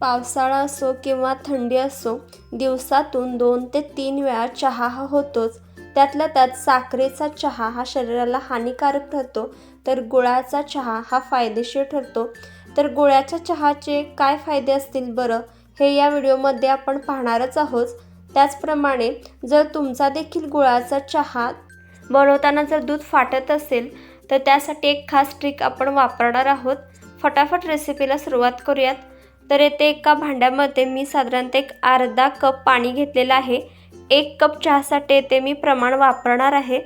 पावसाळा असो किंवा थंडी असो दिवसातून दोन ते तीन वेळा चहा हा होतोच. त्यातल्या त्यात साखरेचा चहा हा शरीराला हानिकारक ठरतो तर गुळाचा चहा हा फायदेशीर ठरतो. तर गुळाच्या चहाचे काय फायदे असतील बरं? हे या व्हिडिओमध्ये आपण पाहणारच आहोत. त्याचप्रमाणे जर तुमचा देखील गुळाचा चहा बनवताना जर दूध फाटत असेल तर त्यासाठी एक खास ट्रिक आपण वापरणार आहोत. फटाफट रेसिपीला सुरुवात करूयात. तर येथे एका भांड्यामध्ये मी साधारणतः एक अर्धा कप पाणी घेतलेलं आहे. एक कप चहासाठी येथे मी प्रमाण वापरणार आहे.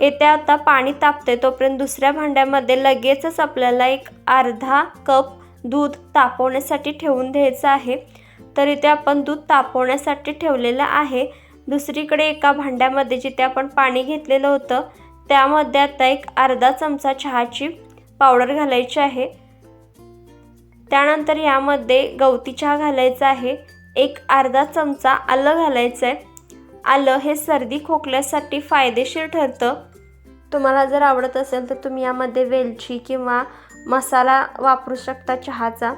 येथे आता पाणी तापते तोपर्यंत दुसऱ्या भांड्यामध्ये लगेचच आपल्याला एक अर्धा कप दूध तापवण्यासाठी ठेवून द्यायचं आहे. तर इथे आपण दूध तापवण्यासाठी ठेवलेलं आहे. दुसरीकडे एका भांड्यामध्ये जिथे आपण पाणी घेतलेलं होतं त्यामध्ये आता एक अर्धा चमचा चहाची पावडर घालायची आहे. त्यानंतर यामध्ये गवती चहा घालायचा आहे. एक अर्धा चमचा आलं घालायचं आहे आलं हे सर्दी खोकल्यासाठी फायदेशीर ठरतं. तुम्हाला जर आवडत असेल तर तुम्ही यामध्ये वेलची किंवा मसाला वापरू शकता चहाचा.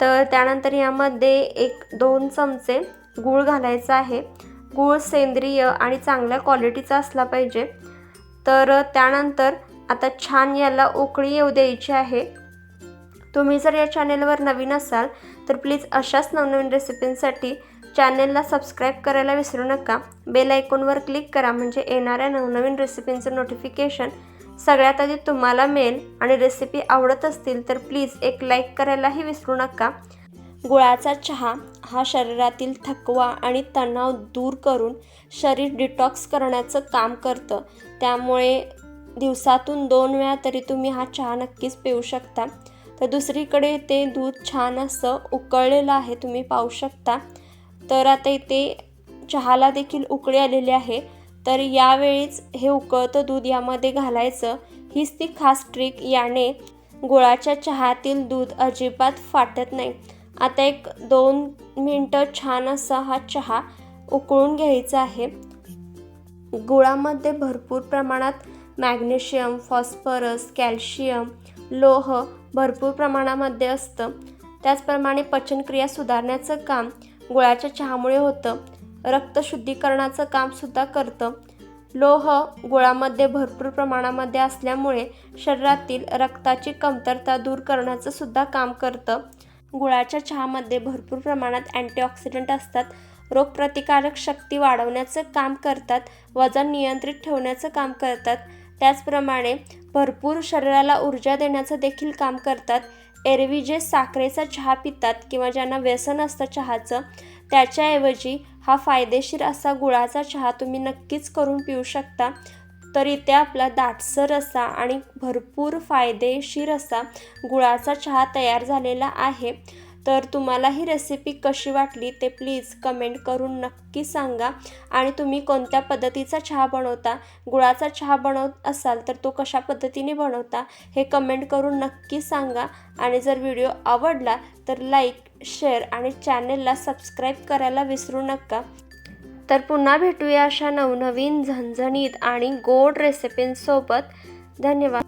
तर त्यानंतर यामध्ये एक दोन चमचे गूळ घालायचा आहे. गूळ सेंद्रिय आणि चांगल्या क्वालिटीचा असला पाहिजे. तर त्यानंतर आता छान याला उकळी येऊ द्यायची आहे. तुम्ही जर या चॅनेलवर नवीन असाल तर प्लीज अशाच नवनवीन रेसिपींसाठी चॅनेलला सबस्क्राईब करायला विसरू नका. बेल आयकॉनवर क्लिक करा म्हणजे येणाऱ्या नवनवीन रेसिपींचं नोटिफिकेशन सगळ्यात आधी तुम्हाला मिळेल. आणि रेसिपी आवडत असतील तर प्लीज एक लाईक करायलाही विसरू नका. गुळाचा चहा हा शरीरातील थकवा आणि तणाव दूर करून शरीर डिटॉक्स करण्याचं काम करतं. त्यामुळे दिवसातून दोन वेळा तरी तुम्ही हा चहा नक्कीच पिऊ शकता. तर दुसरीकडे ते दूध छान असं उकळलेलं आहे तुम्ही पाहू शकता. तर आता इथे चहाला देखील उकळी आलेली आहे. तर यावेळीच हे उकळतं दूध यामध्ये घालायचं. हीच ती खास ट्रिक याने गुळाच्या चहातील दूध अजिबात फाटत नाही. आता एक दोन मिनटं छान असा हा चहा उकळून घ्यायचा आहे. गुळामध्ये भरपूर प्रमाणात मॅग्नेशियम फॉस्फरस कॅल्शियम लोह भरपूर प्रमाणामध्ये असतं. त्याचप्रमाणे पचनक्रिया सुधारण्याचं काम गुळाच्या चहामुळे होतं. रक्तशुद्धीकरणाचं कामसुद्धा करतं. लोह गुळामध्ये भरपूर प्रमाणामध्ये असल्यामुळे शरीरातील रक्ताची कमतरता दूर करण्याचं सुद्धा काम करतं. गुळाच्या चहामध्ये भरपूर प्रमाणात अँटीऑक्सिडंट असतात. रोगप्रतिकारक शक्ती वाढवण्याचं काम करतात. वजन नियंत्रित ठेवण्याचं काम करतात. त्याचप्रमाणे भरपूर शरीराला ऊर्जा देण्याचं देखील काम करतात. एरवी जे साखरेचा चहा पितात किंवा ज्यांना व्यसन असतं चहाचं त्याच्याऐवजी हा फायदेशीर असा गुळाचा चहा तुम्ही नक्कीच करून पिऊ शकता. तर इथे आपला दाटसर असा आणि भरपूर फायदेशीर असा गुळाचा चहा तयार झालेला आहे. तर तुम्हाला ही रेसिपी कशी वाटली ते प्लीज कमेंट करून नक्की सांगा. आणि तुम्ही कोणत्या पद्धतीचा चहा बनवता गुळाचा चहा बनवत असाल तर तो कशा पद्धतीने बनवता हे कमेंट करून नक्की सांगा. आणि जर व्हिडिओ आवडला तर लाईक शेअर आणि चॅनेलला सबस्क्राईब करायला विसरू नका. तर पुन्हा भेटूया अशा नवनवीन झणझणीत आणि गोड रेसिपींसोबत धन्यवाद.